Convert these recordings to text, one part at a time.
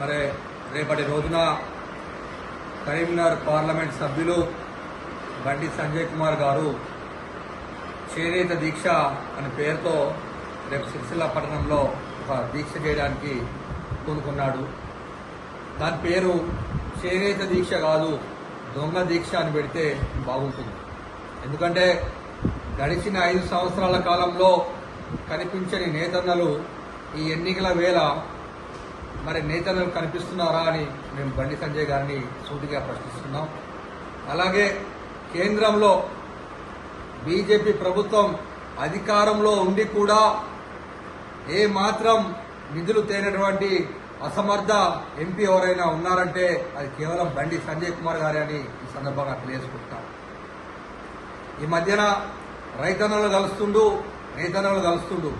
మరి రేపటి రోజున కరీంనగర్ పార్లమెంట్ సభ్యులు బండి సంజయ్ కుమార్ గారు చేనేత దీక్ష అనే పేరుతో రేపు సిరిసిల్ల పట్టణంలో ఒక దీక్ష చేయడానికి కోరుకున్నాడు దాని పేరు చేనేత దీక్ష కాదు దొంగ దీక్ష అని పెడితే బాగుంటుంది. ఎందుకంటే గడిచిన ఐదు సంవత్సరాల కాలంలో కనిపించని నేతన్నలు ఈ ఎన్నికల వేళ మరి నేతలు కనిపిస్తున్నారా అని మేము బండి సంజయ్ గారిని సూటిగా ప్రశ్నిస్తున్నాం. అలాగే కేంద్రంలో బీజేపీ ప్రభుత్వం అధికారంలో ఉండి కూడా ఏ మాత్రం నిధులు తేనటువంటి అసమర్థ ఎంపీ ఎవరైనా ఉన్నారంటే అది కేవలం బండి సంజయ్ కుమార్ గారే అని ఈ సందర్భంగా తెలియజేసుకుంటాం. ఈ మధ్యన రైతన్నలు కలుస్తుండు నేతన్నలు కలుస్తుండు.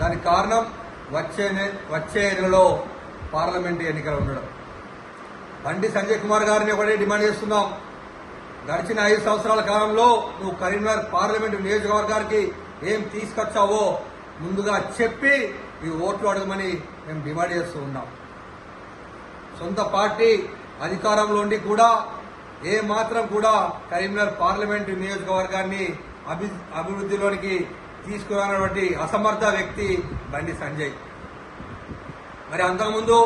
దానికి కారణం వచ్చే వచ్చే నెలలో పార్లమెంటు ఎన్నికలు ఉండడం. బండి సంజయ్ కుమార్ గారిని ఒకటే డిమాండ్ చేస్తున్నాం. గడిచిన ఐదు సంవత్సరాల కాలంలో నువ్వు కరీంనగర్ పార్లమెంటు నియోజకవర్గానికి ఏం తీసుకొచ్చావో ముందుగా చెప్పి ఈ ఓట్లు అడగమని మేము డిమాండ్ చేస్తూ ఉన్నాం. సొంత పార్టీ అధికారంలో ఉండి కూడా ఏ మాత్రం కూడా కరీంనగర్ పార్లమెంటు నియోజకవర్గాన్ని అభి అభివృద్ధిలోనికి తీసుకురానటువంటి అసమర్థ వ్యక్తి బండి సంజయ్. మరి అంతకుముందు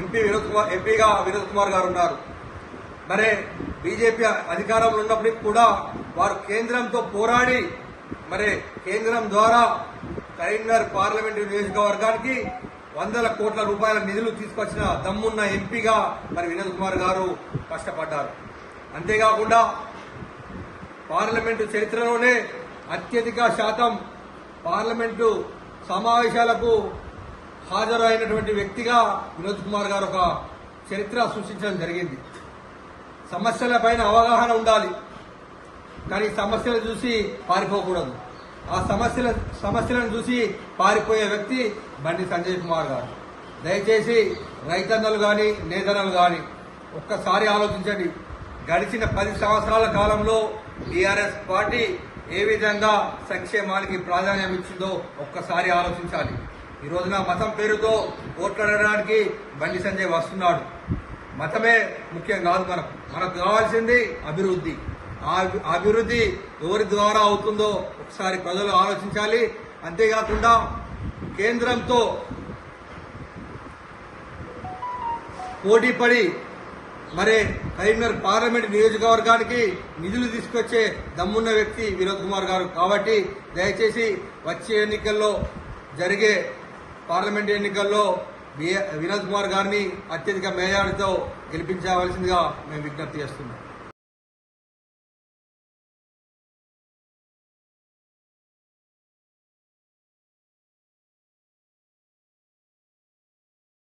ఎంపీ వినోద్ కుమార్ ఎంపీగా వినోద్ కుమార్ గారు ఉన్నారు. మరి బీజేపీ అధికారంలో ఉన్నప్పటికీ కూడా వారు కేంద్రంతో పోరాడి మరి కేంద్రం ద్వారా కరీంనగర్ పార్లమెంటు నియోజకవర్గానికి వందల కోట్ల రూపాయల నిధులు తీసుకొచ్చిన దమ్మున్న ఎంపీగా మరి వినోద్ కుమార్ గారు కష్టపడ్డారు. అంతేకాకుండా పార్లమెంటు చరిత్రలోనే అత్యధిక శాతం పార్లమెంటు సమావేశాలకు హాజరు అయినటువంటి వ్యక్తిగా వినోద్ కుమార్ గారు ఒక చరిత్ర సృష్టించడం జరిగింది. సమస్యల పైన అవగాహన ఉండాలి. కానీ సమస్యలు చూసి పారిపోకూడదు. ఆ సమస్యల సమస్యలను చూసి పారిపోయే వ్యక్తి బండి సంజయ్ కుమార్ గారు. దయచేసి రైతన్నలు కానీ నేతన్నలు కానీ ఒక్కసారి ఆలోచించండి. గడిచిన పది సంవత్సరాల కాలంలో టీఆర్ఎస్ పార్టీ ఏ విధంగా సంక్షేమానికి ప్రాధాన్యం ఇచ్చిందో ఒక్కసారి ఆలోచించాలి. ఈ రోజున మతం పేరుతో ఓట్లాడడానికి బండి సంజయ్ వస్తున్నాడు. మతమే ముఖ్యం కాదు మనకు. మనకు కావాల్సింది అభివృద్ధి. ఆ అభివృద్ధి ఎవరి ద్వారా అవుతుందో ఒకసారి ప్రజలు ఆలోచించాలి. అంతేకాకుండా కేంద్రంతో పోటీపడి మరి కరీంనగర్ పార్లమెంట్ నియోజకవర్గానికి నిధులు తీసుకొచ్చే దమ్మున్న వ్యక్తి వినోద్ కుమార్ గారు. కాబట్టి దయచేసి వచ్చే ఎన్నికల్లో జరిగే పార్లమెంట్ ఎన్నికల్లో వి- వినోద్ కుమార్ గారిని అత్యధిక మేజార్టీతో గెలిపించవలసిందిగా మేము విజ్ఞప్తి చేస్తున్నాం.